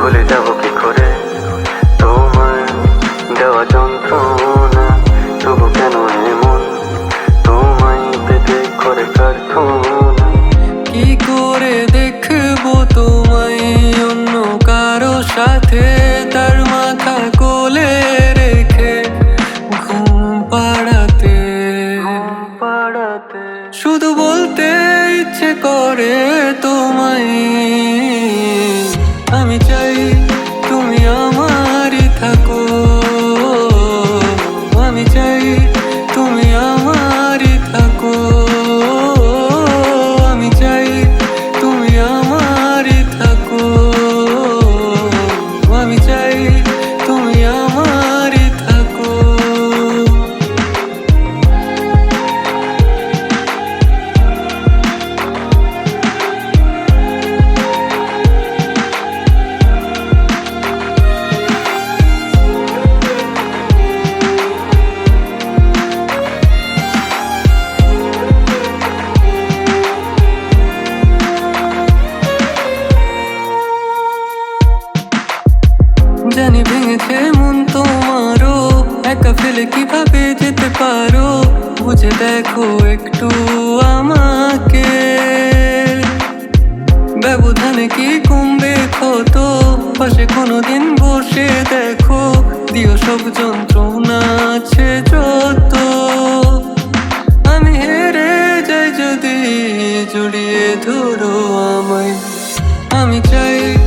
ভুলে যাব কি করে? তোমায় দেওয়া যন্ত্রণা তবু কেন এমন? তোমায় পেতে করে কারখানা কি করে দেখব তোমায় অন্য কারও সাথে? তার মাথা কোলে রেখে ঘুম পাড়াতে। শুধু বলতে ইচ্ছে করে জানি মন তোমারও একা ফেলে কীভাবে যেতে পারো বুঝে দেখো একটু আমাকে ব্যবধানে কি কমবে ক্ষত পাশে কোনোদিন বসে দেখো দিও সব যন্ত্রণা আছে যত আমি হেরে যাই যদি জড়িয়ে ধরো আমায় আমি চাই